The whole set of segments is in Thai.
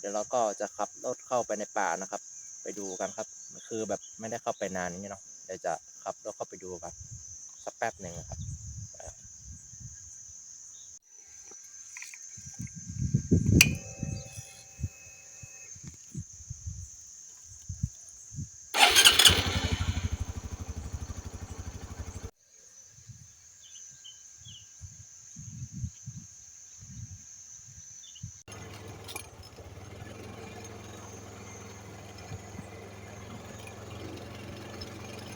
เดี๋ยวเราก็จะขับรถเข้าไปในป่านะครับ ไปดูกันครับ คือแบบไม่ได้เข้าไปนานนี้เนาะเดี๋ยวจะขับรถเข้าไปดูกันสักแป๊บหนึ่งครับ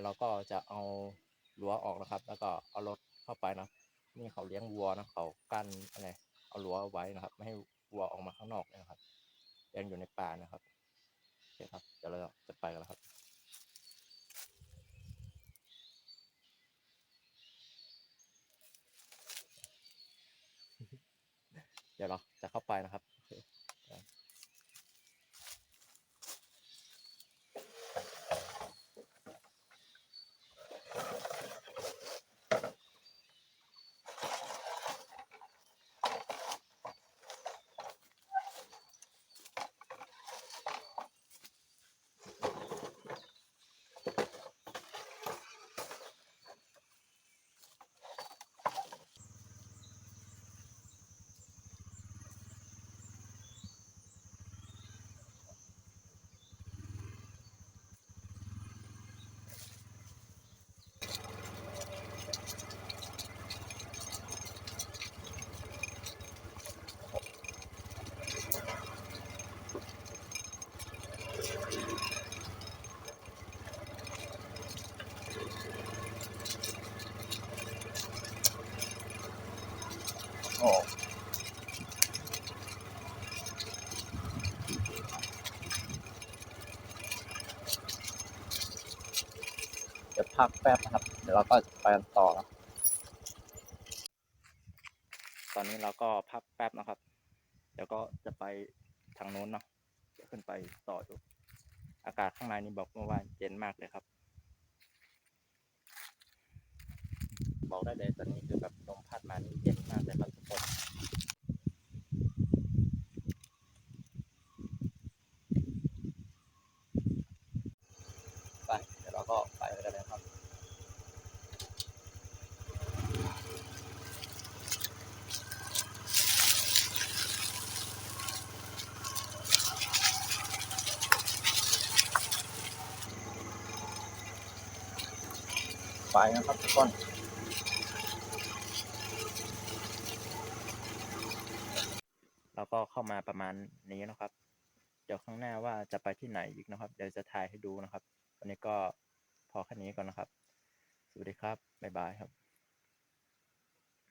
เดี๋ยวเราก็จะเอารั้วออกนะครับ แล้วก็เอารถเข้าไปนะนี่เขาเลี้ยงวัวนะเขากั้นอะไรเอารั้วไว้นะครับ ไม่ให้วัวออกมาข้างนอกนะครับยังอยู่ในป่านะครับโอเคครับเดี๋ยวเราจะไปกันแล้วครับเดี๋ยวเราจะเข้าไปนะครับ โอ้เดี๋ยวพักแป๊บนะครับ เดี๋ยวเราก็ไปกันต่อนะตอนนี้เราก็พักแป๊บนะครับ เดี๋ยวก็จะไปทางโน้นเนาะเดี๋ยวขึ้นไปต่อดูอากาศข้างในนี่บอกเมื่อวานเย็นมากเลยครับ บอกได้เลยตอนนี้คือแบบลมพัดมานี่เย็นมากเลยครับทุกคน ไป เดี๋ยวเรา ก็ไปกันเลยครับไปนะครับทุกคนเราก็เข้ามาประมาณนี้นะครับ เดี๋ยวข้างหน้าว่าจะไปที่ไหนอีกนะครับ เดี๋ยวจะถ่ายให้ดูนะครับ วันนี้ก็ พอแค่นี้ก่อนนะครับ สวัสดีครับ บ๊ายบายครับ